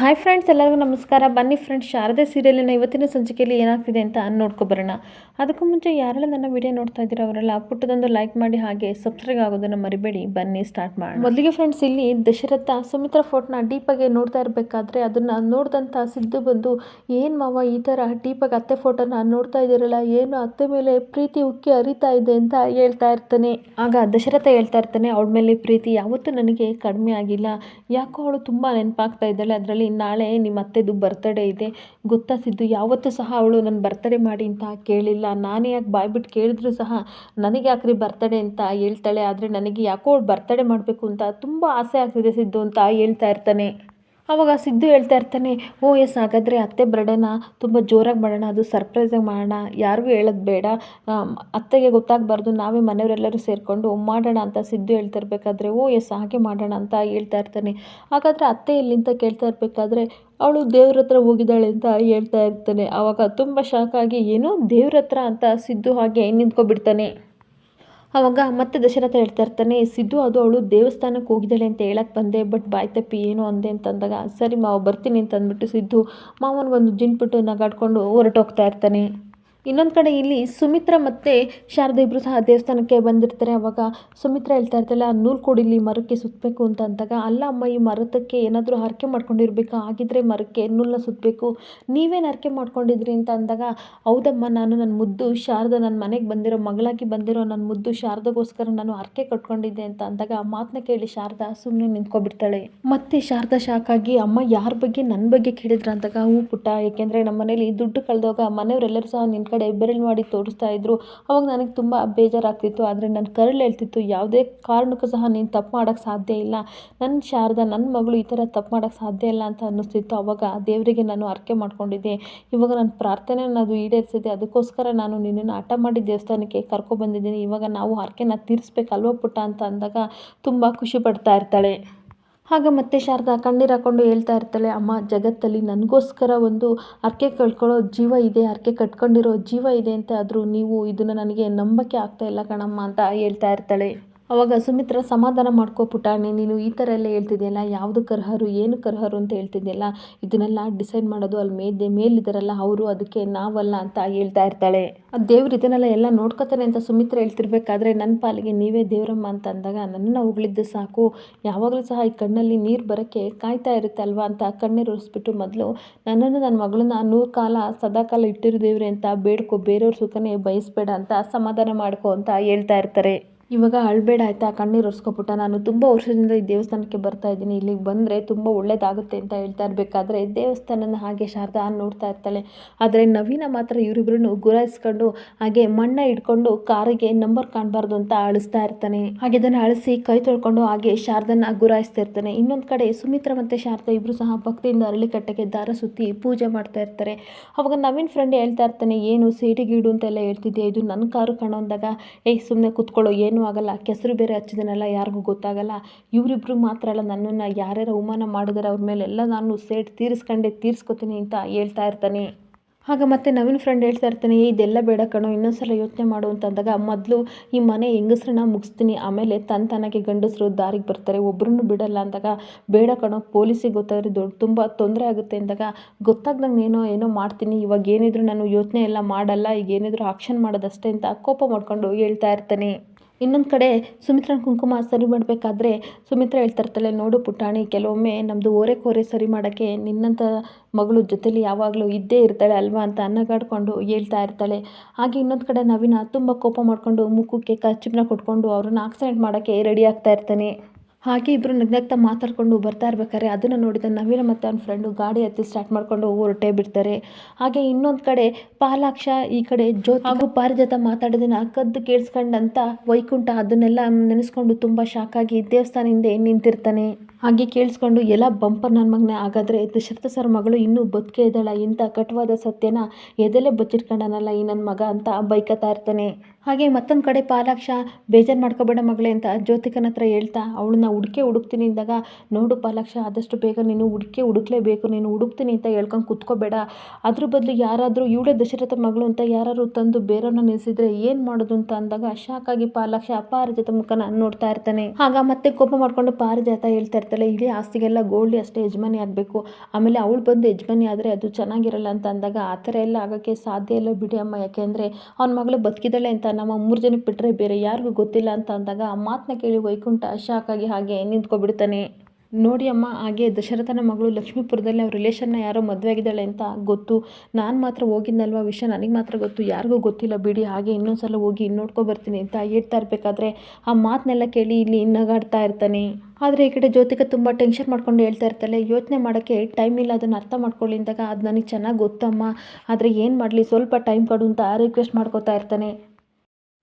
Hi friends ಎಲ್ಲರಿಗೂ ನಮಸ್ಕಾರ. ಬನ್ನಿ ಫ್ರೆಂಡ್ಸ್ ಶಾರದೆ ಸೀರಿಯಲಿನ ಇವತ್ತಿನ ಸಂಚಿಕೆಯಲ್ಲಿ ಏನಾಗ್ತಿದೆ ಅಂತ ನೋಡ್ಕೊಬರೋಣ ಅದಕ್ಕೂ ಮುಂಚೆ ಯಾರೆಲ್ಲ ನನ್ನ ವಿಡಿಯೋ ನೋಡ್ತಾ ಇದ್ದೀರೋ ಅವರೆಲ್ಲ ಪುಟ್ಟದೊಂದು ಲೈಕ್ ಮಾಡಿ ಹಾಗೆ ಸಬ್ಸ್ಕ್ರೈಬ್ ಆಗೋದನ್ನು ಮರಿಬೇಡಿ. ಬನ್ನಿ ಸ್ಟಾರ್ಟ್ ಮಾಡಿ ಮೊದಲಿಗೆ ಫ್ರೆಂಡ್ಸ್ ಇಲ್ಲಿ ದಶರಥ ಸುಮಿತ್ರ ಫೋಟೋನ ಡೀಪಾಗಿ ನೋಡ್ತಾ ಇರಬೇಕಾದ್ರೆ ಅದನ್ನು ನೋಡಿದಂಥ ಸಿದ್ದು ಬಂದು, ಏನು ಮಾವ ಈ ಥರ ಡೀಪಾಗಿ ಅತ್ತೆ ಫೋಟೋನ ನೋಡ್ತಾ ಇದ್ದೀರಲ್ಲ? ಏನು ಅತ್ತೆ ಮೇಲೆ ಪ್ರೀತಿ ಉಕ್ಕಿ ಅರಿತಾ ಇದೆ ಅಂತ ಹೇಳ್ತಾ ಇರ್ತಾನೆ. ಆಗ ದಶರಥ ಹೇಳ್ತಾ ಇರ್ತಾನೆ, ಅವಳ ಮೇಲೆ ಪ್ರೀತಿ ಯಾವತ್ತೂ ನನಗೆ ಕಡಿಮೆ ಆಗಿಲ್ಲ. ಯಾಕೋ ಅವಳು ತುಂಬ ನೆನಪಾಗ್ತಾ ಇದ್ದಾಳೆ. ಅದರಲ್ಲಿ ನಾಳೆ ನಿಮ್ಮ ಅತ್ತೆದು ಬರ್ತಡೇ ಇದೆ. ಗೊತ್ತಾ ಸಿದ್ದು, ಯಾವತ್ತೂ ಸಹ ಅವಳು ನನ್ನ ಬರ್ತಡೇ ಮಾಡಿ ಅಂತ ಕೇಳಿಲ್ಲ. ನಾನೇ ಯಾಕೆ ಬಾಯ್ಬಿಟ್ಟು ಕೇಳಿದ್ರು ಸಹ ನನಗೆ ಯಾಕ್ರಿ ಬರ್ತಡೇ ಅಂತ ಹೇಳ್ತಾಳೆ. ಆದರೆ ನನಗೆ ಯಾಕೋ ಅವಳು ಬರ್ತಡೇ ಮಾಡಬೇಕು ಅಂತ ತುಂಬ ಆಸೆ ಆಗ್ತಿದೆ ಸಿದ್ದು ಅಂತ ಹೇಳ್ತಾ ಇರ್ತಾನೆ. ಆವಾಗ ಸಿದ್ದು ಹೇಳ್ತಾ ಇರ್ತಾನೆ, ಓ ಎಸ್ ಹಾಗಾದರೆ ಅತ್ತೆ ಬರ್ಡೇನ ತುಂಬ ಜೋರಾಗಿ ಮಾಡೋಣ, ಅದು ಸರ್ಪ್ರೈಸಾಗಿ ಮಾಡೋಣ, ಯಾರಿಗೂ ಹೇಳೋದು ಬೇಡ ಅತ್ತೆಗೆ ಗೊತ್ತಾಗಬಾರ್ದು, ನಾವೇ ಮನೆಯವರೆಲ್ಲರೂ ಸೇರಿಕೊಂಡು ಮಾಡೋಣ ಅಂತ ಸಿದ್ದು ಹೇಳ್ತಾ ಇರಬೇಕಾದ್ರೆ, ಓ ಎಸ್ ಹಾಗೆ ಮಾಡೋಣ ಅಂತ ಹೇಳ್ತಾ ಇರ್ತಾನೆ. ಹಾಗಾದರೆ ಅತ್ತೆ ಎಲ್ಲಿಂತ ಕೇಳ್ತಾ ಇರಬೇಕಾದ್ರೆ, ಅವಳು ದೇವ್ರ ಹತ್ರ ಹೋಗಿದ್ದಾಳೆ ಅಂತ ಹೇಳ್ತಾ ಇರ್ತಾನೆ. ಆವಾಗ ತುಂಬ ಶಾಕ್ ಆಗಿ, ಏನೋ ದೇವ್ರ ಹತ್ರ? ಅಂತ ಸಿದ್ದು ಹಾಗೆ ನಿಂತ್ಕೊಬಿಡ್ತಾನೆ. ಆವಾಗ ಮತ್ತೆ ದಶರಥ ಹೇಳ್ತಾ ಇರ್ತಾನೆ, ಸಿದ್ದು ಅದು ಅವಳು ದೇವಸ್ಥಾನಕ್ಕೆ ಹೋಗಿದ್ದಾಳೆ ಅಂತ ಹೇಳಕ್ಕೆ ಬಂದೆ ಬಟ್ ಬಾಯ್ ತಪ್ಪಿ ಏನು ಅಂದೆ ಅಂತಂದಾಗ ಸರಿ ಮಾವ ಬರ್ತೀನಿ ಅಂತ ಅಂದ್ಬಿಟ್ಟು ಸಿದ್ದು ಮಾವನಿಗೊಂದು ಜಿನ್ಬಿಟ್ಟು ನಗಾಡ್ಕೊಂಡು ಹೊರಟೋಗ್ತಾ ಇರ್ತಾನೆ. ಇನ್ನೊಂದು ಕಡೆ ಇಲ್ಲಿ ಸುಮಿತ್ರ ಮತ್ತು ಶಾರದಾ ಇಬ್ಬರು ಸಹ ದೇವಸ್ಥಾನಕ್ಕೆ ಬಂದಿರ್ತಾರೆ. ಅವಾಗ ಸುಮಿತ್ರ ಹೇಳ್ತಾ ಇರ್ತಾಳೆ, ಆ ನೂಲು ಕೊಡಿಲಿ ಮರಕ್ಕೆ ಸುತ್ತಬೇಕು ಅಂತ ಅಂದಾಗ, ಅಲ್ಲ ಅಮ್ಮ, ಈ ಮರದಕ್ಕೆ ಏನಾದರೂ ಹರಕೆ ಮಾಡ್ಕೊಂಡಿರ್ಬೇಕಾ? ಆಗಿದ್ದರೆ ಮರಕ್ಕೆ ನೂಲನ್ನ ಸುತ್ತಬೇಕು ನೀವೇನು ಹರಕೆ ಮಾಡ್ಕೊಂಡಿದ್ರಿ ಅಂತ ಅಂದಾಗ, ಹೌದಮ್ಮ, ನಾನು ನನ್ನ ಮುದ್ದು ಶಾರದಾ ನನ್ನ ಮನೆಗೆ ಬಂದಿರೋ, ಮಗಳಾಗಿ ಬಂದಿರೋ ನನ್ನ ಮುದ್ದು ಶಾರದಗೋಸ್ಕರ ನಾನು ಹರಕೆ ಕಟ್ಕೊಂಡಿದ್ದೆ ಅಂತ ಅಂದಾಗ ಮಾತನ್ನ ಕೇಳಿ ಶಾರದಾ ಸುಮ್ಮನೆ ನಿಂತ್ಕೊಬಿಡ್ತಾಳೆ. ಮತ್ತೆ ಶಾರದ ಶಾಕಾಗಿ ಅಮ್ಮ, ಯಾರ ಬಗ್ಗೆ ನನ್ನ ಬಗ್ಗೆ ಕೇಳಿದ್ರ? ಅಂದಾಗ, ಹೂ ಪುಟ್ಟ ಏಕೆಂದರೆ ನಮ್ಮ ಮನೇಲಿ ದುಡ್ಡು ಕಳೆದಾಗ ಮನೆಯವರೆಲ್ಲರೂ ಸಹ ನಿನ್ನ ಕಡೆ ಬೆರಳು ಮಾಡಿ ತೋರಿಸ್ತಾ ಇದ್ದರು ಅವಾಗ ನನಗೆ ತುಂಬ ಬೇಜಾರಾಗ್ತಿತ್ತು. ಆದರೆ ನನ್ನ ಕರಳು ಹೇಳ್ತಿತ್ತು, ಯಾವುದೇ ಕಾರಣಕ್ಕೂ ಸಹ ನೀನು ತಪ್ಪು ಮಾಡೋಕ್ಕೆ ಸಾಧ್ಯ ಇಲ್ಲ. ನನ್ನ ಶಾರದ ನನ್ನ ಮಗಳು ಈ ಥರ ತಪ್ಪು ಮಾಡೋಕ್ಕೆ ಸಾಧ್ಯ ಇಲ್ಲ ಅಂತ ಅನ್ನಿಸ್ತಿತ್ತು. ಅವಾಗ ದೇವರಿಗೆ ನಾನು ಹರಕೆ ಮಾಡ್ಕೊಂಡಿದ್ದೆ. ಇವಾಗ ನನ್ನ ಪ್ರಾರ್ಥನೆ ಅದು ಈಡೇರಿಸಿದೆ. ಅದಕ್ಕೋಸ್ಕರ ನಾನು ನಿನ್ನನ್ನು ಹಠ ಮಾಡಿ ದೇವಸ್ಥಾನಕ್ಕೆ ಕರ್ಕೊಬಂದಿದ್ದೀನಿ ಇವಾಗ ನಾವು ಹರಕೆನ ತೀರಿಸ್ಬೇಕಲ್ವ ಪುಟ್ಟ? ಅಂತ ಅಂದಾಗ ತುಂಬ ಖುಷಿ ಪಡ್ತಾ ಇರ್ತಾಳೆ. ಆಗ ಮತ್ತೆ ಶಾರದಾ ಕಣ್ಣೀರು ಹಾಕೊಂಡು ಹೇಳ್ತಾ ಇರ್ತಾಳೆ, ಅಮ್ಮ, ಜಗತ್ತಲ್ಲಿ ನನಗೋಸ್ಕರ ಒಂದು ಅರ್ಕೆ ಕಳ್ಕೊಳ್ಳೋ ಜೀವ ಇದೆ ಅರ್ಕೆ ಕಟ್ಕೊಂಡಿರೋ ಜೀವ ಇದೆ ಅಂತ ಆದರೂ ನೀವು ಇದನ್ನು ನನಗೆ ನಂಬಕ್ಕೆ ಆಗ್ತಾ ಇಲ್ಲ ಕಣಮ್ಮ ಅಂತ ಹೇಳ್ತಾ ಇರ್ತಾಳೆ. ಅವಾಗ ಸುಮಿತ್ರ ಸಮಾಧಾನ ಮಾಡ್ಕೋ ಪುಟಾಣಿ, ನೀನು ಈ ಥರ ಎಲ್ಲ ಹೇಳ್ತಿದೆಯಲ್ಲ, ಯಾವುದು ಕರ್ಹರು, ಏನು ಕರ್ಹರು ಅಂತ ಹೇಳ್ತಿದ್ಯಲ್ಲ, ಇದನ್ನೆಲ್ಲ ಡಿಸೈಡ್ ಮಾಡೋದು ಅಲ್ಲಿ ಮೇದೆ, ಮೇಲಿದ್ದಾರಲ್ಲ, ಅವರು ಅದಕ್ಕೆ ನಾವಲ್ಲ ಅಂತ ಹೇಳ್ತಾ ಇರ್ತಾಳೆ. ಆ ದೇವ್ರು ಇದನ್ನೆಲ್ಲ ಎಲ್ಲ ನೋಡ್ಕೋತಾನೆ ಅಂತ ಸುಮಿತ್ರ ಹೇಳ್ತಿರ್ಬೇಕಾದ್ರೆ ನನ್ನ ಪಾಲಿಗೆ ನೀವೇ ದೇವರಮ್ಮ ಅಂತ ಅಂದಾಗ ನನ್ನ ಉಗಳಿದ್ದು ಸಾಕು, ಯಾವಾಗಲೂ ಸಹ ಈ ಕಣ್ಣಲ್ಲಿ ನೀರು ಬರೋಕ್ಕೆ ಕಾಯ್ತಾ ಇರುತ್ತೆ ಅಲ್ವಾ ಅಂತ ಕಣ್ಣೀರು ಉರಿಸ್ಬಿಟ್ಟು ಮೊದಲು, ನನ್ನನ್ನು ನನ್ನ ಮಗಳನ್ನ ನೂರು ಕಾಲ ಸದಾಕಾಲ ಇಟ್ಟಿರು ದೇವ್ರೆ ಅಂತ ಬೇಡ್ಕೊ, ಬೇರೆಯವ್ರ ಸುಖನೇ ಬಯಸ್ಬೇಡ ಅಂತ ಸಮಾಧಾನ ಮಾಡ್ಕೋ ಅಂತ ಹೇಳ್ತಾ ಇರ್ತಾರೆ. ಇವಾಗ ಅಳಬೇಡ ಆಯಿತಾ? ಕಣ್ಣೀರು ಒರೆಸ್ಕೊಬಿಟ್ಟ. ನಾನು ತುಂಬ ವರ್ಷದಿಂದ ಈ ದೇವಸ್ಥಾನಕ್ಕೆ ಬರ್ತಾ ಇದ್ದೀನಿ. ಇಲ್ಲಿಗೆ ಬಂದರೆ ತುಂಬ ಒಳ್ಳೇದಾಗುತ್ತೆ ಅಂತ ಹೇಳ್ತಾ ಇರಬೇಕಾದ್ರೆ ದೇವಸ್ಥಾನನ ಹಾಗೆ ಶಾರದಾ ನೋಡ್ತಾ ಇರ್ತಾಳೆ. ಆದರೆ ನವೀನ ಮಾತ್ರ ಇವರಿಬ್ಬರನ್ನು ಗುರಾಯಿಸ್ಕೊಂಡು, ಹಾಗೆ ಮಣ್ಣ ಇಟ್ಕೊಂಡು ಕಾರಿಗೆ ನಂಬರ್ ಕಾಣಬಾರ್ದು ಅಂತ ಅಳಿಸ್ತಾ ಇರ್ತಾನೆ. ಹಾಗೆ ಅದನ್ನು ಅಳಿಸಿ ಕೈ ತೊಳ್ಕೊಂಡು ಹಾಗೆ ಶಾರದನ್ನ ಗುರಾಯಿಸ್ತಾ ಇರ್ತಾನೆ. ಇನ್ನೊಂದು ಕಡೆ ಸುಮಿತ್ರ ಮತ್ತು ಶಾರದಾ ಇಬ್ಬರು ಸಹ ಭಕ್ತಿಯಿಂದ ಅರಳಿಕಟ್ಟೆಗೆ ದಾರ ಸುತ್ತಿ ಪೂಜೆ ಮಾಡ್ತಾ ಇರ್ತಾರೆ. ಅವಾಗ ನವೀನ್ ಫ್ರೆಂಡ್ ಹೇಳ್ತಾ ಇರ್ತಾನೆ, ಏನು ಸೀಟಿಗೆ ಗೀಡು ಅಂತೆಲ್ಲ ಹೇಳ್ತಿದ್ದೆ ಇದು ನನ್ನ ಕಾರು ಕಾಣೋ ಅಂದಾಗ. ಏಯ್ ಸುಮ್ಮನೆ ಕೂತ್ಕೊಳ್ಳೋ, ಏನೂ ಆಗಲ್ಲ ಕೆಸರು ಬೇರೆ ಹಚ್ಚಿದನಲ್ಲ ಯಾರಿಗೂ ಗೊತ್ತಾಗಲ್ಲ. ಇವರಿಬ್ರು ಮಾತ್ರ ಅಲ್ಲ ನನ್ನನ್ನು ಯಾರ್ಯಾರು ಅವಮಾನ ಮಾಡಿದಾರೆ ಅವ್ರ ಮೇಲೆಲ್ಲ ನಾನು ಸೇಟ್ ತೀರಿಸ್ಕೊಂಡೆ ತೀರಿಸ್ಕೊತೀನಿ ಅಂತ ಹೇಳ್ತಾ ಇರ್ತಾನೆ. ಆಗ ಮತ್ತೆ ನವೀನ್ ಫ್ರೆಂಡ್ ಹೇಳ್ತಾ ಇರ್ತಾನೆ "ಏ, ಇದೆಲ್ಲ ಬೇಡ ಕಣೋ ಇನ್ನೊಂದ್ಸಲ ಯೋಚನೆ ಮಾಡು ಅಂತ ಅಂದಾಗ ಮೊದಲು ಈ ಮನೆ ಹೆಂಗಸ್ರನ್ನ ಮುಗಿಸ್ತೀನಿ ಆಮೇಲೆ ತನ್ನ ತನಗೆ ಗಂಡಸರು ದಾರಿಗೆ ಬರ್ತಾರೆ ಒಬ್ಬರನ್ನು ಬಿಡಲ್ಲ ಅಂದಾಗ ಬೇಡ ಕಣೋ ಪೊಲೀಸಿಗೆ ಗೊತ್ತಾದ್ರೆ ದೊಡ್ಡ ತುಂಬ ತೊಂದರೆ ಆಗುತ್ತೆ ಅಂದಾಗ ಗೊತ್ತಾಗ್ದಂಗೆ ಏನೋ ಏನೋ ಮಾಡ್ತೀನಿ ಇವಾಗ ಏನಿದ್ರು ನಾನು ಯೋಚನೆ ಎಲ್ಲ ಮಾಡಲ್ಲ ಈಗ ಏನಿದ್ರು ಆಕ್ಷನ್ ಮಾಡೋದಷ್ಟೇ ಅಂತ ಕೋಪ ಮಾಡ್ಕೊಂಡು ಹೇಳ್ತಾ ಇರ್ತಾನೆ. ಇನ್ನೊಂದು ಕಡೆ ಸುಮಿತ್ರನ ಕುಂಕುಮ ಸರಿ ಮಾಡಬೇಕಾದ್ರೆ ಸುಮಿತ್ರ ಹೇಳ್ತಾ ಇರ್ತಾಳೆ, ನೋಡು ಪುಟಾಣಿ, ಕೆಲವೊಮ್ಮೆ ನಮ್ಮದು ಓರೆ ಕೋರೆ ಸರಿ ಮಾಡೋಕ್ಕೆ ನಿನ್ನಂಥ ಮಗಳು ಜೊತೇಲಿ ಯಾವಾಗಲೂ ಇದ್ದೇ ಇರ್ತಾಳೆ ಅಲ್ವಾ? ಅಂತ ಅನ್ನಗಾಡ್ಕೊಂಡು ಹೇಳ್ತಾ ಇರ್ತಾಳೆ. ಹಾಗೆ ಇನ್ನೊಂದು ಕಡೆ ನವೀನ ತುಂಬ ಕೋಪ ಮಾಡಿಕೊಂಡು ಮುಖಕ್ಕೆ ಕಚ್ಚಿಪ್ನ ಕೊಟ್ಕೊಂಡು ಅವ್ರನ್ನ ಆಕ್ಸಿಡೆಂಟ್ ಮಾಡೋಕ್ಕೆ ರೆಡಿ ಆಗ್ತಾ ಇರ್ತಾನೆ. ಹಾಗೆ ಇಬ್ಬರು ನಗ್ನಗ್ತಾ ಮಾತಾಡ್ಕೊಂಡು ಬರ್ತಾ ಇರ್ಬೇಕಾದ್ರೆ ಅದನ್ನು ನೋಡಿದ ನವೀನ ಮತ್ತು ಅವ್ನ ಫ್ರೆಂಡು ಗಾಡಿ ಹತ್ತಿ ಸ್ಟಾರ್ಟ್ ಮಾಡ್ಕೊಂಡು ಹೊರಟೇ ಬಿಡ್ತಾರೆ. ಹಾಗೆ ಇನ್ನೊಂದು ಕಡೆ ಪಾಲಾಕ್ಷ ಈ ಕಡೆ ಜ್ಯೋತಿ ಹಾಗೂ ಪಾರಿಜಾತ ಮಾತಾಡೋದನ್ನ ಕದ್ದು ಕೇಳಿಸ್ಕೊಂಡಂತ ವೈಕುಂಠ ಅದನ್ನೆಲ್ಲ ನೆನೆಸ್ಕೊಂಡು ತುಂಬ ಶಾಕ್ ಆಗಿ ದೇವಸ್ಥಾನ ಹಿಂದೆ ನಿಂತಿರ್ತಾನೆ. ಹಾಗೆ ಕೇಳಿಸ್ಕೊಂಡು, ಎಲ್ಲ ಬಂಪರ್ ನನ್ನ ಮಗನೇ, ಹಾಗಾದರೆ ದಶರಥ ಸರ್ ಮಗಳು ಇನ್ನೂ ಬದುಕೆ ಇದ್ದಾಳ, ಇಂಥ ಕಟುವಾದ ಸತ್ಯನ ಎದೆಲೆ ಬಚ್ಚಿಟ್ಕೊಂಡನಲ್ಲ ಈ ನನ್ನ ಮಗ? ಅಂತ ಬೈಕತ್ತಾ ಇರ್ತಾನೆ. ಹಾಗೆ ಮತ್ತೊಂದು ಕಡೆ ಪಾಲಾಕ್ಷ ಬೇಜಾರು ಮಾಡ್ಕೋಬೇಡ ಮಗಳೇ ಅಂತ ಜ್ಯೋತಿಕನ ಹತ್ರ ಹೇಳ್ತಾ ಅವಳನ್ನ ಹುಡುಕೆ ಹುಡುಕ್ತೀನಿ ಅಂದಾಗ, ನೋಡು ಪಾಲಾಕ್ಷ, ಆದಷ್ಟು ಬೇಗ ನೀನು ಹುಡುಕೆ ಹುಡುಕ್ಲೇಬೇಕು, ನೀನು ಹುಡುಕ್ತೀನಿ ಅಂತ ಹೇಳ್ಕೊಂಡು ಕುತ್ಕೋಬೇಡ. ಅದ್ರ ಬದಲು ಯಾರಾದರೂ ಇವಳೇ ದಶರಥ ಮಗಳು ಅಂತ ಯಾರಾದರೂ ತಂದು ಬೇರೆಯವ್ರನ್ನ ನಿಲ್ಲಿಸಿದ್ರೆ ಏನು ಮಾಡೋದು ಅಂತ ಅಂದಾಗ ಶಾಕ್ ಆಗಿ ಪಾಲಾಕ್ಷ ಪಾರಿಜಾತ ಮುಖನ ನೋಡ್ತಾ ಇರ್ತಾನೆ. ಆಗ ಮತ್ತೆ ಕೋಪ ಮಾಡ್ಕೊಂಡು ಪಾರಿಜಾತ ಹೇಳ್ತಾ ಇರ್ತಾಳೆ, ಇಡೀ ಆಸ್ತಿಗೆಲ್ಲ ಗೋಲ್ಡಿ ಅಷ್ಟೇ ಯಜಮಾನಿ ಆಗಬೇಕು. ಆಮೇಲೆ ಅವಳು ಬಂದು ಯಜಮಾನಿ ಆದರೆ ಅದು ಚೆನ್ನಾಗಿರಲ್ಲ ಅಂತ ಅಂದಾಗ, ಆ ಥರ ಎಲ್ಲ ಆಗೋಕ್ಕೆ ಸಾಧ್ಯ ಇಲ್ಲ ಬಿಡಿ ಅಮ್ಮ ಯಾಕೆಂದರೆ ಅವ್ನ ಮಗಳು ಬದುಕಿದ್ದಾಳೆ ಅಂತ ನಮ್ಮ ಮೂರು ಜನಕ್ಕೆ ಬಿಟ್ಟರೆ ಬೇರೆ ಯಾರಿಗೂ ಗೊತ್ತಿಲ್ಲ ಅಂತ ಅಂದಾಗ ಆ ಮಾತನ್ನ ಕೇಳಿ ವೈಕುಂಠ ಶಾಕ್ ಆಗಿ ಹಾಗೆ ನಿಂತ್ಕೊಬಿಡ್ತಾನೆ ನೋಡಿ ಅಮ್ಮ, ಹಾಗೆ ದಶರಥನ ಮಗಳು ಲಕ್ಷ್ಮೀಪುರದಲ್ಲಿ ಅವ್ರ ರಿಲೇಷನ್ನ ಯಾರೋ ಮದುವೆ ಆಗಿದ್ದಾಳೆ ಅಂತ ಗೊತ್ತು. ನಾನು ಮಾತ್ರ ಹೋಗಿದ್ನಲ್ವ ವಿಷಯ? ನನಗೆ ಮಾತ್ರ ಗೊತ್ತು. ಯಾರಿಗೂ ಗೊತ್ತಿಲ್ಲ ಬಿಡಿ, ಹಾಗೆ ಇನ್ನೊಂದು ಸಲ ಹೋಗಿ ನೋಡ್ಕೊ ಬರ್ತೀನಿ ಅಂತ ಹೇಳ್ತಾ ಇರಬೇಕಾದ್ರೆ ಆ ಮಾತನ್ನೆಲ್ಲ ಕೇಳಿ ಇಲ್ಲಿ ನಗಾಡ್ತಾ ಇರ್ತಾನೆ. ಆದರೆ ಈ ಕಡೆ ಜ್ಯೋತಿಕ ತುಂಬ ಟೆನ್ಷನ್ ಮಾಡ್ಕೊಂಡು ಹೇಳ್ತಾ ಇರ್ತಾಳೆ. ಯೋಚನೆ ಮಾಡೋಕ್ಕೆ ಟೈಮ್ ಇಲ್ಲ, ಅದನ್ನು ಅರ್ಥ ಮಾಡ್ಕೊಳ್ಳಿ ಅಂದಾಗ ಅದು ನನಗೆ ಚೆನ್ನಾಗಿ ಗೊತ್ತಮ್ಮ. ಆದರೆ ಏನು ಮಾಡಲಿ? ಸ್ವಲ್ಪ ಟೈಮ್ ಕೊಡು ಅಂತ ರಿಕ್ವೆಸ್ಟ್ ಮಾಡ್ಕೋತಾ ಇರ್ತಾನೆ.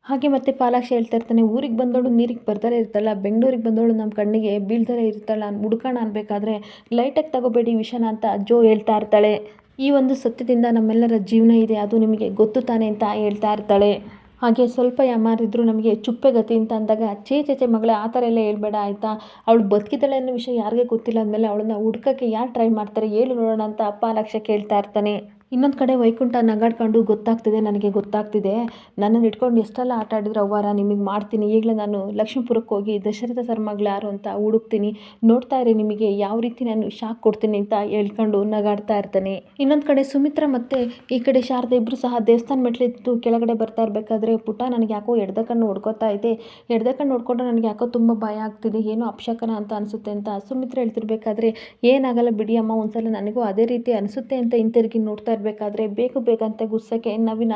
ಹಾಗೆ ಮತ್ತೆ ಪಾಲಾಕ್ಷ ಹೇಳ್ತಾ ಇರ್ತಾನೆ, ಊರಿಗೆ ಬಂದವಳು ನೀರಿಗೆ ಬರ್ತಾರೆ ಇರ್ತಾಳ ಬೆಂಗಳೂರಿಗೆ ಬಂದವಳು ನಮ್ಮ ಕಣ್ಣಿಗೆ ಬೀಳ್ತಾರೆ ಇರ್ತಾಳ ಹುಡ್ಕೋಣ ಅನ್ಬೇಕಾದ್ರೆ ಲೈಟಾಗಿ ತಗೋಬೇಡಿ ವಿಷನ ಅಂತ ಅಜ್ಜೋ ಹೇಳ್ತಾ ಇರ್ತಾಳೆ. ಈ ಒಂದು ಸತ್ಯದಿಂದ ನಮ್ಮೆಲ್ಲರ ಜೀವನ ಇದೆ, ಅದು ನಿಮಗೆ ಗೊತ್ತು ತಾನೆ ಅಂತ ಹೇಳ್ತಾ ಇರ್ತಾಳೆ. ಹಾಗೆ ಸ್ವಲ್ಪ ಯಾಮಾರಿದ್ರು ನಮಗೆ ಚುಪ್ಪೆ ಗತಿ ಅಂತ ಅಂದಾಗ ಚೇ ಚೇಚೆ ಮಗಳೇ, ಆ ಥರ ಎಲ್ಲ ಹೇಳ್ಬೇಡ, ಆಯಿತಾ? ಅವಳು ಬದುಕಿದ್ದಾಳೆ ಅನ್ನೋ ವಿಷಯ ಯಾರಿಗೆ ಗೊತ್ತಿಲ್ಲ ಅಂದಮೇಲೆ ಅವಳನ್ನ ಹುಡ್ಕೋಕ್ಕೆ ಯಾರು ಟ್ರೈ ಮಾಡ್ತಾರೆ? ಹೇಳು ನೋಡೋಣ ಅಂತ ಪಾಲಾಕ್ಷ ಕೇಳ್ತಾ ಇರ್ತಾನೆ. ಇನ್ನೊಂದು ಕಡೆ ವೈಕುಂಠ ನಗಾಡ್ಕೊಂಡು ಗೊತ್ತಾಗ್ತಿದೆ, ನನಗೆ ಗೊತ್ತಾಗ್ತಿದೆ. ನನ್ನನ್ನು ಇಟ್ಕೊಂಡು ಎಷ್ಟೆಲ್ಲ ಆಟ ಆಡಿದ್ರು ಅವ್ವಾರ, ನಿಮಗೆ ಮಾಡ್ತೀನಿ. ಈಗಲೇ ನಾನು ಲಕ್ಷ್ಮೀಪುರಕ್ಕೆ ಹೋಗಿ ದಶರಥ ಸರ್ ಮಗಳು ಯಾರು ಅಂತ ಹುಡುಕ್ತೀನಿ. ನೋಡ್ತಾ ಇರಿ ನಿಮಗೆ ಯಾವ ರೀತಿ ನಾನು ಶಾಕ್ ಕೊಡ್ತೀನಿ ಅಂತ ಹೇಳ್ಕೊಂಡು ನಗಾಡ್ತಾ ಇರ್ತಾನೆ. ಇನ್ನೊಂದು ಕಡೆ ಸುಮಿತ್ರ ಮತ್ತು ಈ ಕಡೆ ಶಾರದೆ ಇಬ್ಬರು ಸಹ ದೇವಸ್ಥಾನ ಮೆಟ್ಲಿದ್ದು ಕೆಳಗಡೆ ಬರ್ತಾ ಇರಬೇಕಾದ್ರೆ ಪುಟ ನನಗೆ ಯಾಕೋ ಎಡ್ದ ಕಣ್ಣು ಇದೆ. ಎಡ್ದ ಕಣ್ಣು ನನಗೆ ಯಾಕೋ ತುಂಬ ಭಯ ಆಗ್ತಿದೆ. ಏನೋ ಅಪಶಕನ ಅಂತ ಅನಿಸುತ್ತೆ ಅಂತ ಸುಮಿತ್ರ ಹೇಳ್ತಿರ್ಬೇಕಾದ್ರೆ ಏನಾಗಲ್ಲ ಬಿಡಿ ಅಮ್ಮ, ಒಂದ್ಸಲ ನನಗೂ ಅದೇ ರೀತಿ ಅನಿಸುತ್ತೆ ಅಂತ ಹಿಂತಿರುಗಿ ನೋಡ್ತಾ ಇರಬೇಕಾದ್ರೆ, ಬೇಕು ಬೇಕಂತ ಗುಸ್ಸಕ್ಕೆ ನವೀನ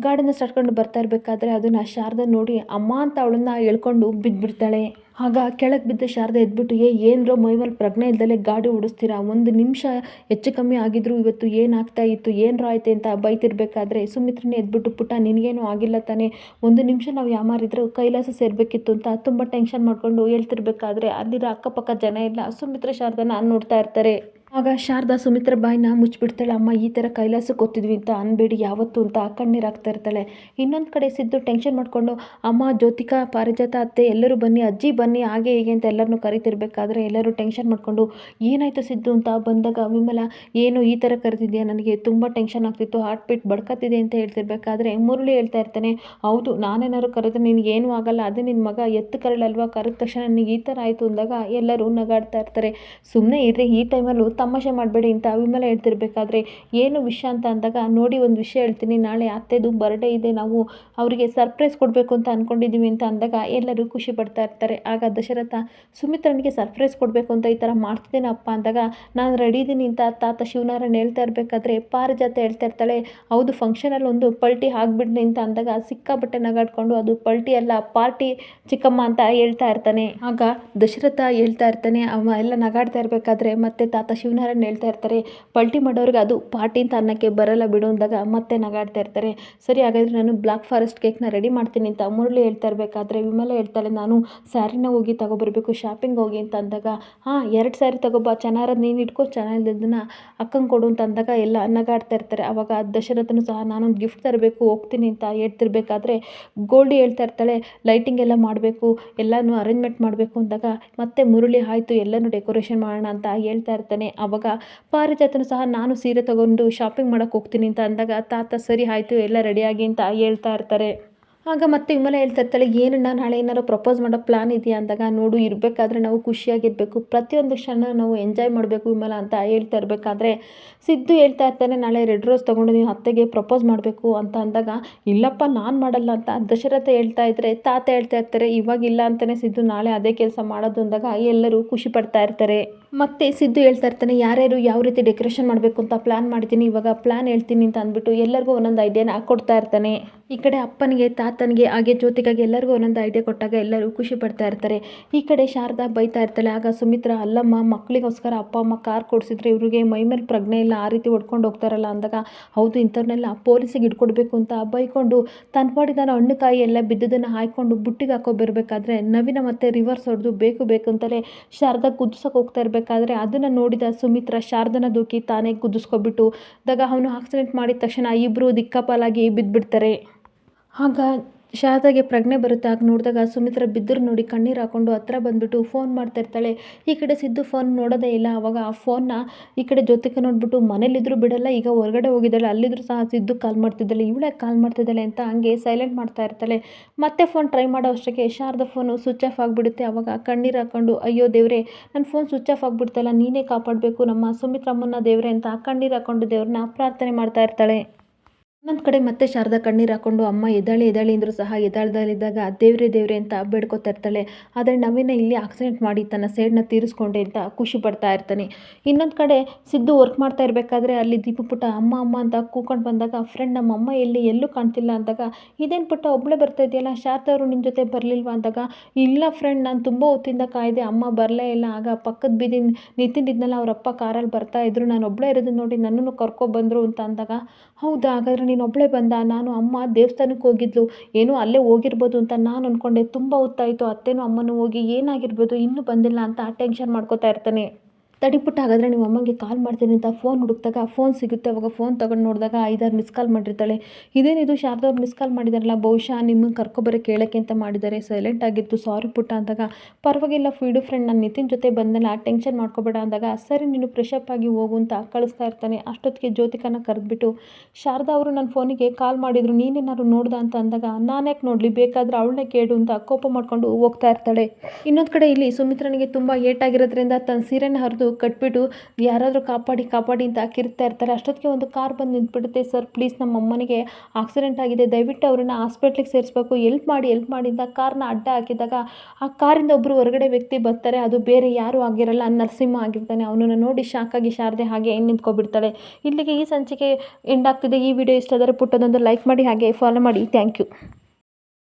ಗಾಡಿನ ಸಟ್ಕೊಂಡು ಬರ್ತಾ ಇರಬೇಕಾದ್ರೆ ಅದನ್ನು ಶಾರದಾ ನೋಡಿ ಅಮ್ಮ ಅಂತ ಅವಳನ್ನ ಎಳ್ಕೊಂಡು ಬಿದ್ದುಬಿಡ್ತಾಳೆ ಆಗ ಕೆಳಗೆ ಬಿದ್ದ ಶಾರದ ಎದ್ಬಿಟ್ಟು, ಏ, ಏನರೋ ಮೈಮೇಲೆ ಪ್ರಜ್ಞೆ ಇಲ್ದಲೆ ಗಾಡಿ ಓಡಿಸ್ತೀರಾ? ಒಂದು ನಿಮಿಷ ಹೆಚ್ಚು ಕಮ್ಮಿ ಆಗಿದ್ರು ಇವತ್ತು ಏನಾಗ್ತಾ ಇತ್ತು, ಏನರೋ ಆಯ್ತು ಅಂತ ಬೈತಿರ್ಬೇಕಾದ್ರೆ ಸುಮಿತ್ರನೇ ಎದ್ಬಿಟ್ಟು, ಪುಟ್ಟ, ನಿನಗೇನು ಆಗಿಲ್ಲ ತಾನೇ. ಒಂದು ನಿಮಿಷ ನಾವು ಯಾಮಾರಿದ್ರು ಕೈಲಾಸ ಸೇರಬೇಕಿತ್ತು ಅಂತ ತುಂಬ ಟೆನ್ಷನ್ ಮಾಡ್ಕೊಂಡು ಹೇಳ್ತಿರ್ಬೇಕಾದ್ರೆ ಅಲ್ಲಿರೋ ಅಕ್ಕಪಕ್ಕ ಜನ ಎಲ್ಲ ಸುಮಿತ್ರ, ಶಾರದಾನ ನೋಡ್ತಾ ಇರ್ತಾರೆ. ಆಗ ಶಾರದಾ ಸುಮಿತ್ರ ಬಾಯಿನ ಮುಚ್ಚಿಬಿಡ್ತಾಳೆ. ಅಮ್ಮ, ಈ ಥರ ಕೈಲಾಸಕ್ಕೆ ಗೊತ್ತಿದ್ವಿ ಅಂತ ಅನ್ಬೇಡಿ, ಯಾವತ್ತು ಅಂತ ಕಣ್ಣೀರಾಗ್ತಾ ಇರ್ತಾಳೆ. ಇನ್ನೊಂದು ಕಡೆ ಸಿದ್ದು ಟೆನ್ಷನ್ ಮಾಡಿಕೊಂಡು, ಅಮ್ಮ, ಜ್ಯೋತಿಕಾ, ಪಾರಿಜಾತ ಅತ್ತೆ, ಎಲ್ಲರೂ ಬನ್ನಿ, ಅಜ್ಜಿ ಬನ್ನಿ, ಹಾಗೆ ಹೀಗೆ ಅಂತ ಎಲ್ಲರನ್ನೂ ಕರಿತಿರ್ಬೇಕಾದ್ರೆ ಎಲ್ಲರೂ ಟೆನ್ಷನ್ ಮಾಡಿಕೊಂಡು, ಏನಾಯಿತು ಸಿದ್ದು? ಅಂತ ಬಂದಾಗ ವಿಮಲ, ಏನು ಈ ಥರ ಕರೆದಿದ್ಯಾ? ನನಗೆ ತುಂಬ ಟೆನ್ಷನ್ ಆಗ್ತಿತ್ತು, ಹಾರ್ಟ್ ಬೀಟ್ ಬಡ್ಕತ್ತಿದೆ ಅಂತ ಹೇಳ್ತಿರ್ಬೇಕಾದ್ರೆ ಮುರಳಿ ಹೇಳ್ತಾ ಇರ್ತಾನೆ, ಹೌದು, ನಾನೇನಾದ್ರು ಕರೆದ್ರೆ ನಿನಗೆ ಏನೂ ಆಗಲ್ಲ, ಅದೇ ನಿನ್ನ ಮಗ ಎತ್ತು ಕರಳಲ್ವಾ ಕರೆದ ತಕ್ಷಣ ನನಗೆ ಈ ಥರ ಆಯಿತು ಅಂದಾಗ ಎಲ್ಲರೂ ನಗಾಡ್ತಾ ಇರ್ತಾರೆ. ಸುಮ್ಮನೆ ಇದ್ರೆ ಈ ಟೈಮಲ್ಲೂ ತಮಾಷೆ ಮಾಡಬೇಡಿ ಅಂತ ವಿಮಲ ಹೇಳ್ತಿರ್ಬೇಕಾದ್ರೆ, ಏನು ವಿಷಯ ಅಂತ ಅಂದಾಗ ನೋಡಿ ಒಂದು ವಿಷಯ ಹೇಳ್ತೀನಿ, ನಾಳೆ ಅತ್ತೆದು ಬರ್ಡೇ ಇದೆ, ನಾವು ಅವರಿಗೆ ಸರ್ಪ್ರೈಸ್ ಕೊಡಬೇಕು ಅಂತ ಅಂದ್ಕೊಂಡಿದ್ದೀವಿ ಅಂತ ಅಂದಾಗ ಎಲ್ಲರೂ ಖುಷಿ ಪಡ್ತಾ ಇರ್ತಾರೆ. ಆಗ ದಶರಥ ಸುಮಿತ್ರನಿಗೆ ಸರ್ಪ್ರೈಸ್ ಕೊಡಬೇಕು ಅಂತ ಈ ಥರ ಮಾಡ್ತಿದ್ದೇನಪ್ಪ ಅಂದಾಗ, ನಾನು ರೆಡಿ ಇದ್ದೀನಿ ಅಂತ ತಾತ ಶಿವನಾರಾಯಣ ಹೇಳ್ತಾ ಇರಬೇಕಾದ್ರೆ ಪಾರಿಜಾತ ಹೇಳ್ತಾ ಇರ್ತಾಳೆ, ಹೌದು ಫಂಕ್ಷನಲ್ಲಿ ಒಂದು ಪಲ್ಟಿ ಆಗಿಬಿಡ್ನಿ ಅಂತ ಅಂದಾಗ ಸಿಕ್ಕಾಬಟ್ಟೆ ನಗಾಡ್ಕೊಂಡು ಅದು ಪಲ್ಟಿ ಅಲ್ಲ, ಪಾರ್ಟಿ ಚಿಕ್ಕಮ್ಮ ಅಂತ ಹೇಳ್ತಾ ಇರ್ತಾನೆ. ಆಗ ದಶರಥ ಹೇಳ್ತಾ ಇರ್ತಾನೆ ಅವ ಎಲ್ಲ ನಗಾಡ್ತಾ ಇರಬೇಕಾದ್ರೆ ಮತ್ತೆ ತಾತ ಶಿವನಾರಾಯಣ ಹೇಳ್ತಾ ಇರ್ತಾರೆ, ಪಲ್ಟಿ ಮಾಡೋರಿಗೆ ಅದು ಪಾರ್ಟಿ ಅಂತ ಅನ್ನೋಕ್ಕೆ ಬರಲ್ಲ ಬಿಡು ಅಂದಾಗ ಮತ್ತೆ ನಗಾಡ್ತಾ ಇರ್ತಾರೆ. ಸರಿ, ಹಾಗಾದರೆ ನಾನು ಬ್ಲಾಕ್ ಫಾರೆಸ್ಟ್ ಕೇಕ್ನ ರೆಡಿ ಮಾಡ್ತೀನಿ ಅಂತ ಮುರಳಿ ಹೇಳ್ತಾ ಇರಬೇಕಾದ್ರೆ ವಿಮಲ ಹೇಳ್ತಾಳೆ, ನಾನು ಸ್ಯಾರಿನ ಹೋಗಿ ತಗೊಬರ್ಬೇಕು ಶಾಪಿಂಗ್ ಹೋಗಿ ಅಂತ ಅಂದಾಗ, ಹಾಂ, ಎರಡು ಸ್ಯಾರಿ ತಗೊಬ, ಚೆನ್ನಾಗಿರೋದು ನೀನು ಇಟ್ಕೋ ಚೆನ್ನಾಗಿದ್ದನ್ನು ಅಕ್ಕಂಗೆ ಕೊಡು ಅಂತ ಅಂದಾಗ ಎಲ್ಲ ನಗಾಡ್ತಾ ಇರ್ತಾರೆ. ಆವಾಗ ದಶರಥನು ಸಹ, ನಾನೊಂದು ಗಿಫ್ಟ್ ತರಬೇಕು, ಹೋಗ್ತೀನಿ ಅಂತ ಹೇಳ್ತಿರ್ಬೇಕಾದ್ರೆ ಗೋಲ್ಡಿ ಹೇಳ್ತಾ ಇರ್ತಾಳೆ ಲೈಟಿಂಗ್ ಎಲ್ಲ ಮಾಡಬೇಕು, ಎಲ್ಲನೂ ಅರೇಂಜ್ಮೆಂಟ್ ಮಾಡಬೇಕು ಅಂದಾಗ ಮತ್ತೆ ಮುರುಳಿ, ಆಯಿತು, ಎಲ್ಲನೂ ಡೆಕೋರೇಷನ್ ಮಾಡೋಣ ಅಂತ ಹೇಳ್ತಾ ಇರ್ತಾನೆ. ಆವಾಗ ಪಾರಿಜಾತನು ಸಹ, ನಾನು ಸೀರೆ ತಗೊಂಡು ಶಾಪಿಂಗ್ ಮಾಡೋಕ್ಕೆ ಹೋಗ್ತೀನಿ ಅಂತ ಅಂದಾಗ, ತಾತ ಸರಿ ಆಯಿತು, ಎಲ್ಲ ರೆಡಿಯಾಗಿ ಅಂತ ಹೇಳ್ತಾ ಇರ್ತಾರೆ. ಆಗ ಮತ್ತೆ ವಿಮಲ ಹೇಳ್ತಾ ಇರ್ತಾಳೆ ಏನಣ್ಣ ನಾಳೆ ಏನಾರು ಪ್ರಪೋಸ್ ಮಾಡೋ ಪ್ಲಾನ್ ಇದೆಯಾ? ಅಂದಾಗ, ನೋಡು, ಇರಬೇಕಾದ್ರೆ ನಾವು ಖುಷಿಯಾಗಿರಬೇಕು. ಪ್ರತಿಯೊಂದು ಕ್ಷಣ ನಾವು ಎಂಜಾಯ್ ಮಾಡಬೇಕು ವಿಮಲ ಅಂತ ಹೇಳ್ತಾ ಇರಬೇಕಾದ್ರೆ, ಸಿದ್ದು ಹೇಳ್ತಾ ಇರ್ತಾನೆ, ನಾಳೆ ರೆಡ್ ರೋಸ್ ತೊಗೊಂಡು ನೀವು ಅತ್ತೆಗೆ ಪ್ರಪೋಸ್ ಮಾಡಬೇಕು ಅಂತ ಅಂದಾಗ, ಇಲ್ಲಪ್ಪ, ನಾನು ಮಾಡಲ್ಲ ಅಂತ ದಶರಥ ಹೇಳ್ತಾ ಇದ್ದರೆ ತಾತ ಹೇಳ್ತಾ ಇರ್ತಾರೆ ಇವಾಗಿಲ್ಲ ಅಂತಲೇ ಸಿದ್ದು, ನಾಳೆ ಅದೇ ಕೆಲಸ ಮಾಡೋದು ಅಂದಾಗ ಎಲ್ಲರೂ ಖುಷಿ ಪಡ್ತಾ ಇರ್ತಾರೆ. ಮತ್ತೆ ಸಿದ್ದು ಹೇಳ್ತಾ ಇರ್ತಾನೆ, ಯಾರ್ಯಾರು ಯಾವ ರೀತಿ ಡೆಕೋರೇಷನ್ ಮಾಡಬೇಕು ಅಂತ ಪ್ಲ್ಯಾನ್ ಮಾಡ್ತೀನಿ ಇವಾಗ ಪ್ಲ್ಯಾನ್ ಹೇಳ್ತೀನಿ ಅಂತ ಅಂದ್ಬಿಟ್ಟು ಎಲ್ಲರಿಗೂ ಒಂದೊಂದು ಐಡಿಯಾನ ಕೊಡ್ತಾ ಇರ್ತಾನೆ. ಈ ಕಡೆ ಅಪ್ಪನಿಗೆ, ತಾತನಿಗೆ, ಹಾಗೆ ಜ್ಯೋತಿಗಾಗಿ ಎಲ್ಲರಿಗೂ ಒಂದೊಂದು ಐಡಿಯಾ ಕೊಟ್ಟಾಗ ಎಲ್ಲರೂ ಖುಷಿ ಪಡ್ತಾ ಇರ್ತಾರೆ. ಈ ಕಡೆ ಶಾರದಾ ಬೈತಾ ಇರ್ತಾಳೆ. ಆಗ ಸುಮಿತ್ರ, ಅಲ್ಲಮ್ಮ ಮಕ್ಕಳಿಗೋಸ್ಕರ ಅಪ್ಪ, ಅಮ್ಮ ಕಾರ್ ಕೊಡಿಸಿದ್ರೆ ಇವ್ರಿಗೆ ಮೈಮೇಲೆ ಪ್ರಜ್ಞೆ ಇಲ್ಲ, ಆ ರೀತಿ ಹೊಡ್ಕೊಂಡು ಹೋಗ್ತಾರಲ್ಲ ಅಂದಾಗ, ಹೌದು, ಇಂಥವ್ರನ್ನೆಲ್ಲ ಪೊಲೀಸಿಗೆ ಇಟ್ಕೊಡ್ಬೇಕು ಅಂತ ಬೈಕೊಂಡು ತನ್ನ ಪಾಡಿದಾನ ಹಣ್ಣು ಕಾಯಿ ಎಲ್ಲ ಬಿದ್ದದನ್ನು ಹಾಯ್ಕೊಂಡು ಬುಟ್ಟಿಗೆ ಹಾಕೋ ಬರಬೇಕಾದ್ರೆ ನವೀನ ಮತ್ತೆ ರಿವರ್ಸ್ ಹೊಡೆದು ಬೇಕು ಬೇಕು ಅಂತಲೇ ಶಾರದಾ ಕುದಿಸೋಕೆ ಹೋಗ್ತಾ ಇರಬೇಕಾದ್ರೆ, ಅದನ್ನು ನೋಡಿದ ಸುಮಿತ್ರ ಶಾರದನ ದೂಕಿ ತಾನೇ ಕುದಿಸ್ಕೊಬಿಟ್ಟು, ದಾಗ ಅವನು ಆಕ್ಸಿಡೆಂಟ್ ಮಾಡಿದ ತಕ್ಷಣ ಇಬ್ಬರು ದಿಕ್ಕಾಪಾಲಾಗಿ ಬಿದ್ದುಬಿಡ್ತಾರೆ ಆಗ ಶಾರದಾಗೆ ಪ್ರಜ್ಞೆ ಬರುತ್ತೆ. ಆಗ ನೋಡಿದಾಗ ಸುಮಿತ್ರ ಬಿದ್ದರು ನೋಡಿ ಕಣ್ಣೀರು ಹಾಕೊಂಡು ಹತ್ರ ಬಂದುಬಿಟ್ಟು ಫೋನ್ ಮಾಡ್ತಾ ಇರ್ತಾಳೆ. ಈ ಕಡೆ ಸಿದ್ದು ಫೋನ್ ನೋಡೋದೇ ಇಲ್ಲ. ಅವಾಗ ಆ ಫೋನ್ನ ಈ ಕಡೆ ಜೊತೆಗೆ ನೋಡ್ಬಿಟ್ಟು ಮನೇಲಿದ್ರು ಬಿಡಲ್ಲ, ಈಗ ಹೊರಗಡೆ ಹೋಗಿದ್ದಾಳೆ. ಅಲ್ಲಿದ್ದರೂ ಸಹ ಸಿದ್ದು ಕಾಲ್ ಮಾಡ್ತಿದ್ದಾಳೆ. ಇವಳೇ ಕಾಲ್ ಮಾಡ್ತಿದ್ದಾಳೆ ಅಂತ ಹಂಗೆ ಸೈಲೆಂಟ್ ಮಾಡ್ತಾ ಇರ್ತಾಳೆ. ಮತ್ತೆ ಫೋನ್ ಟ್ರೈ ಮಾಡೋ ಅಷ್ಟಕ್ಕೆ ಶಾರದ ಫೋನು ಸ್ವಿಚ್ ಆಫ್ ಆಗಿಬಿಡುತ್ತೆ. ಅವಾಗ ಕಣ್ಣೀರು ಹಾಕೊಂಡು, ಅಯ್ಯೋ ದೇವ್ರೆ ನನ್ನ ಫೋನ್ ಸ್ವಿಚ್ ಆಫ್ ಆಗಿಬಿಡ್ತಲ್ಲ, ನೀನೇ ಕಾಪಾಡಬೇಕು ನಮ್ಮ ಸುಮಿತ್ರಮ್ಮನ ದೇವ್ರೆ ಅಂತ ಕಣ್ಣೀರು ಹಾಕೊಂಡು ದೇವ್ರನ್ನ ಪ್ರಾರ್ಥನೆ ಮಾಡ್ತಾ ಇರ್ತಾಳೆ. ಇನ್ನೊಂದು ಕಡೆ ಮತ್ತೆ ಶಾರದಾ ಕಣ್ಣೀರು ಹಾಕೊಂಡು ಅಮ್ಮ ಎದ್ದಾಳೆ ಎದ್ದಾಳೆ ಅಂದರೂ ಸಹ ಎದ್ದಾಳ್ದಲ್ಲಿದ್ದಾಗ, ದೇವ್ರೆ ದೇವ್ರೆ ಅಂತ ಬೇಡ್ಕೊತಾ ಇರ್ತಾಳೆ ಆದರೆ ನವೀನ ಇಲ್ಲಿ ಆಕ್ಸಿಡೆಂಟ್ ಮಾಡಿ ತನ್ನ ಸೇಡನ್ನ ತೀರಿಸ್ಕೊಂಡೆ ಅಂತ ಖುಷಿ ಪಡ್ತಾ ಇರ್ತಾನೆ. ಇನ್ನೊಂದು ಕಡೆ ಸಿದ್ದು ವರ್ಕ್ ಮಾಡ್ತಾ ಇರಬೇಕಾದ್ರೆ ಅಲ್ಲಿ ದೀಪ ಪುಟ್ಟ, ಅಮ್ಮ ಅಮ್ಮ ಅಂತ ಕೂಕೊಂಡು ಬಂದಾಗ ಫ್ರೆಂಡ್ ನಮ್ಮ ಅಮ್ಮ ಎಲ್ಲಿ ಎಲ್ಲೂ ಕಾಣ್ತಿಲ್ಲ ಅಂದಾಗ, ಇದೇನು ಪುಟ್ಟ ಒಬ್ಬಳೇ ಬರ್ತಾ ಇದೆಯಲ್ಲ, ಶಾರದಾ ಅವರು ನಿನ್ನ ಜೊತೆ ಬರಲಿಲ್ವಾ? ಅಂದಾಗ, ಇಲ್ಲ ಫ್ರೆಂಡ್ ನಾನು ತುಂಬ ಹೊತ್ತಿಂದ ಕಾಯ್ದೆ, ಅಮ್ಮ ಬರಲೇ ಇಲ್ಲ. ಆಗ ಪಕ್ಕದ ಬೀದಿ ನಿಂತಿದ್ದಿದ್ನಲ್ಲ ಅವರಪ್ಪ ಕಾರಲ್ಲಿ ಬರ್ತಾ ಇದ್ರು. ನಾನು ಒಬ್ಬಳೇ ಇರೋದನ್ನ ನೋಡಿ ನನ್ನನ್ನು ಕರ್ಕೊಬಂದರು ಅಂತ ಅಂದಾಗ, ಹೌದಾ? ಹಾಗಾದರೆ ನೀನು ಒಬ್ಬಳೇ ಬಂದ, ನಾನು ಅಮ್ಮ ದೇವಸ್ಥಾನಕ್ಕೆ ಹೋಗಿದ್ಲು, ಏನೋ ಅಲ್ಲೇ ಹೋಗಿರ್ಬೋದು ಅಂತ ನಾನು ಅಂದ್ಕೊಂಡೆ ತುಂಬ ಹೊತ್ತಾಯಿತು, ಅತ್ತೆನೂ ಅಮ್ಮನೂ ಹೋಗಿ ಏನಾಗಿರ್ಬೋದು, ಇನ್ನೂ ಬಂದಿಲ್ಲ ಅಂತ ಟೆನ್ಷನ್ ಮಾಡ್ಕೋತಾ ಇರ್ತಾನೆ. ತಡಿಪುಟ್ಟ ಹಾಗಾದರೆ ನಿಮ್ಮ ಅಮ್ಮಂಗೆ ಕಾಲ್ ಮಾಡ್ತೀನಿ ಅಂತ ಫೋನ್ ಹುಡುಕ್ದಾಗ ಫೋನ್ ಸಿಗುತ್ತೆ, ಅವಾಗ ಫೋನ್ ತೊಗೊಂಡು ನೋಡಿದಾಗ ಐದಾರು ಮಿಸ್ ಕಾಲ್ ಮಾಡಿರ್ತಾಳೆ. ಇದೇನಿದು ಶಾರದವ್ರು ಮಿಸ್ ಕಾಲ್ ಮಾಡಿದಾರಲ್ಲ, ಬಹುಶಃ ನಿಮ್ಮನ್ನು ಕರ್ಕೊಬರೋ ಕೇಳೋಕ್ಕೆ ಅಂತ ಮಾಡಿದ್ದಾರೆ ಸೈಲೆಂಟ್ ಆಗಿತ್ತು ಸಾರಿ ಪುಟ್ಟ ಅಂದಾಗ. ಪರವಾಗಿಲ್ಲ ಫೀಡು ಫ್ರೆಂಡ್ ನಾನು ನಿತಿನ್ ಜೊತೆ ಬಂದಲ್ಲ ಟೆನ್ಷನ್ ಮಾಡ್ಕೋಬೇಡ ಅಂದಾಗ, ಸರಿ ನೀನು ಫ್ರೆಶಪ್ ಆಗಿ ಹೋಗು ಅಂತ ಕಳಿಸ್ತಾ ಇರ್ತಾನೆ. ಅಷ್ಟೊತ್ತಿಗೆ ಜ್ಯೋತಿಕನ ಕರೆದ್ಬಿಟ್ಟು, ಶಾರದಾ ಅವರು ನನ್ನ ಫೋನಿಗೆ ಕಾಲ್ ಮಾಡಿದ್ರು, ನೀನೇನಾದ್ರು ನೋಡ್ದ ಅಂತ ಅಂದಾಗ, ನಾನು ಯಾಕೆ ನೋಡಲಿ, ಬೇಕಾದರೆ ಅವಳನ್ನೇ ಕೇಳು ಅಂತ ಕೋಪ ಮಾಡಿಕೊಂಡು ಹೋಗ್ತಾ ಇರ್ತಾಳೆ. ಇನ್ನೊಂದು ಕಡೆ ಇಲ್ಲಿ ಸುಮಿತ್ರನಿಗೆ ತುಂಬ ಏಟಾಗಿರೋದ್ರಿಂದ ತನ್ನ ಸೀರೆನ ಹರಿದು ಕಟ್ಬಿಟ್ಟು ಯಾರಾದರೂ ಕಾಪಾಡಿ ಕಾಪಾಡಿ ಅಂತ ಕಿರ್ತಾ ಇರ್ತಾರೆ. ಅಷ್ಟೊತ್ತಿಗೆ ಒಂದು ಕಾರ್ ಬಂದು ನಿಂತ್ಬಿಡುತ್ತೆ. ಸರ್ ಪ್ಲೀಸ್ ನಮ್ಮ ಅಮ್ಮನಿಗೆ ಆಕ್ಸಿಡೆಂಟ್ ಆಗಿದೆ. ದಯವಿಟ್ಟು ಅವ್ರನ್ನ ಹಾಸ್ಪಿಟ್ಲಿಗೆ ಸೇರಿಸ್ಬೇಕು. ಎಲ್ಪ್ ಮಾಡಿ ಎಲ್ಪ್ ಮಾಡಿ ಅಂತ ಕಾರ್ನ ಅಡ್ಡ ಹಾಕಿದಾಗ ಆ ಕಾರಿಂದ ಒಬ್ಬರು ಹೊರಗಡೆ ವ್ಯಕ್ತಿ ಬರ್ತಾರೆ. ಅದು ಬೇರೆ ಯಾರೂ ಆಗಿರಲ್ಲ. ನರಸಿಂಹ ಆಗಿರ್ತಾನೆ. ಅವನನ್ನು ನೋಡಿ ಶಾಕಾಗಿ ಶಾರದೆ ಹಾಗೆ ನಿಂತ್ಕೊಬಿಡ್ತಾಳೆ. ಇಲ್ಲಿಗೆ ಈ ಸಂಚಿಕೆ ಎಂಡ್ ಆಗ್ತಿದೆ. ಈ ವಿಡಿಯೋ ಇಷ್ಟ ಆದರೆ ಪುಟ್ಟದೊಂದು ಲೈಕ್ ಮಾಡಿ, ಹಾಗೆ ಫಾಲೋ ಮಾಡಿ. Thank you